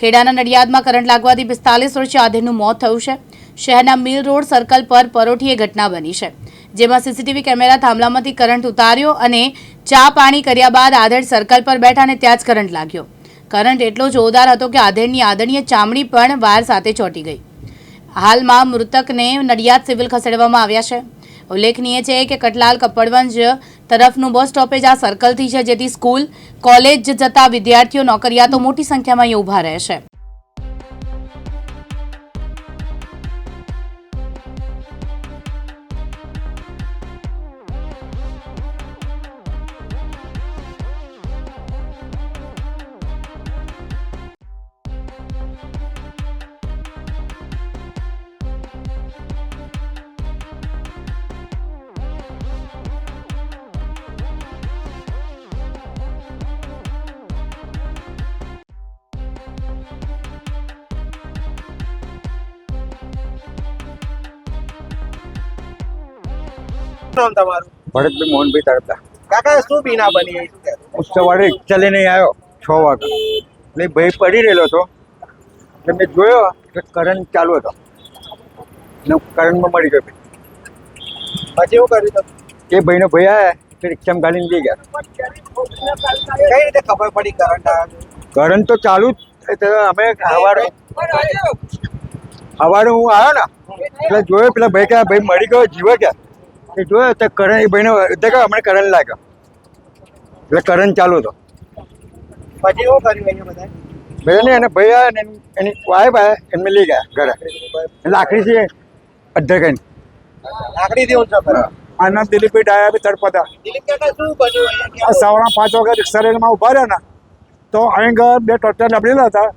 ખેડાના નડિયાદમાં current લાગવાથી પિસ્તાલીસ વર્ષીય આધેડનું મોત થયું છે. શહેરના મિલ રોડ સર્કલ પર પરોઠી ઘટના બની છે. જેમાં સીસીટીવી કેમેરા થાંભલામાંથી કરંટ ઉતાર્યો અને ચા પાણી કર્યા બાદ આધેડ સર્કલ પર બેઠા અને ત્યાં જ કરંટ લાગ્યો. કરંટ એટલો જોરદાર હતો કે આધેડની આદરણીય ચામડી પણ વાયર સાથે ચોંટી ગઈ. હાલમાં મૃતકને નડિયાદ સિવિલ ખસેડવામાં આવ્યા છે. ઉલ્લેખનીય છે કે કટલાલ કપડવંજ તરફનું બસ સ્ટોપેજ આ સર્કલથી છે, જેથી સ્કૂલ કોલેજ જતા વિદ્યાર્થીઓ નોકરિયાતો મોટી સંખ્યામાં અહીં ઊભા રહે નામ તમારું? ભરતભાઈ મોહનભાઈ તરતા કાકા શું બીના બની? હું સવારે ચાલી નહીં આવ્યો છ વાગે એટલે ભાઈ પડી રહેલો હતો. એટલે મેં જોયો કે કરંટ ચાલુ હતો. ને કરંટમાં મળી ગયો પછી શું કર્યું તમે એ ભાઈનો ભાઈ આવ્યા એટલે રિક્ષામાં ગાડીને લઈ ગયા. કઈ રીતે ખબર પડી કરંટ આવ્યો કરંટ તો ચાલુ જ અમે સવારે સવારે હું આવ્યો ને એટલે જોયો પેલા ભાઈ કે ભાઈ મળી ગયો જીવે કે? એ જોયો તો કરંટ એ ભાઈને એટલે હમણાં કરંટ લાગ્યો. એટલે કરંટ ચાલુ હતો. પછી શું કર્યું અહીંયા બધા ભાઈ ને એને ભાઈ આવ્યા ને એની- એની વાઈફ આવ્યા એમને લઈ ગયા ઘરે. લાકડી છે અડધે કઈ લાકડીથી ઊંચો કર્યો આનંદ દિલીપી ડાયા બી તડપતા? સવારના પાંચ વાગે રિક્ષા લઈને ઊભા રહ્યા ને તો અહીં બે ટોટર લબડેલા હતા.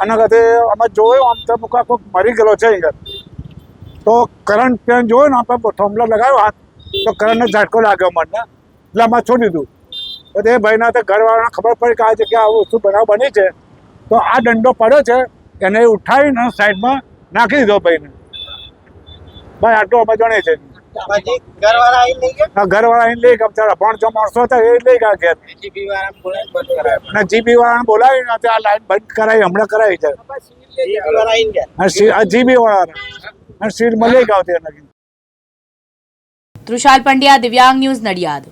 આના ખાતે અમે જોયું આમ તો મુકા કોઈક મરી ગયેલો છે અહીં તો કરંટ ત્યાં જોયો ને આપણે થોંભલો લગાવ્યો હાથ. તો કરંટનો ઝાટકો લાગ્યો મને એટલે આમાં છોડી દીધું તો તે ભાઈના તો ઘરવાળાને ખબર પડી કે આ જગ્યા આવું વસ્તુ બનાવ બની છે. તો આ દંડો પડ્યો છે એને ઉઠાવીને સાઈડમાં નાખી દીધો ભાઈને. ભાઈ આટલું અમે જણે છે ઘરવાળા આવીને લઈ ગયા? બિચારા ભણ જો માણસો હતા એ લઈ ગયા ઘેર. અને જીબી વાળાને બોલાવીને આ લાઈન બંધ કરાવી હમણાં કરાવી છે. જીબી વાળા જીબી વાળાને. અને સીટ મળી ગયા હતી તૃષાલ પંડ્યા દિવ્યાંગ ન્યૂઝ નડિયાદ.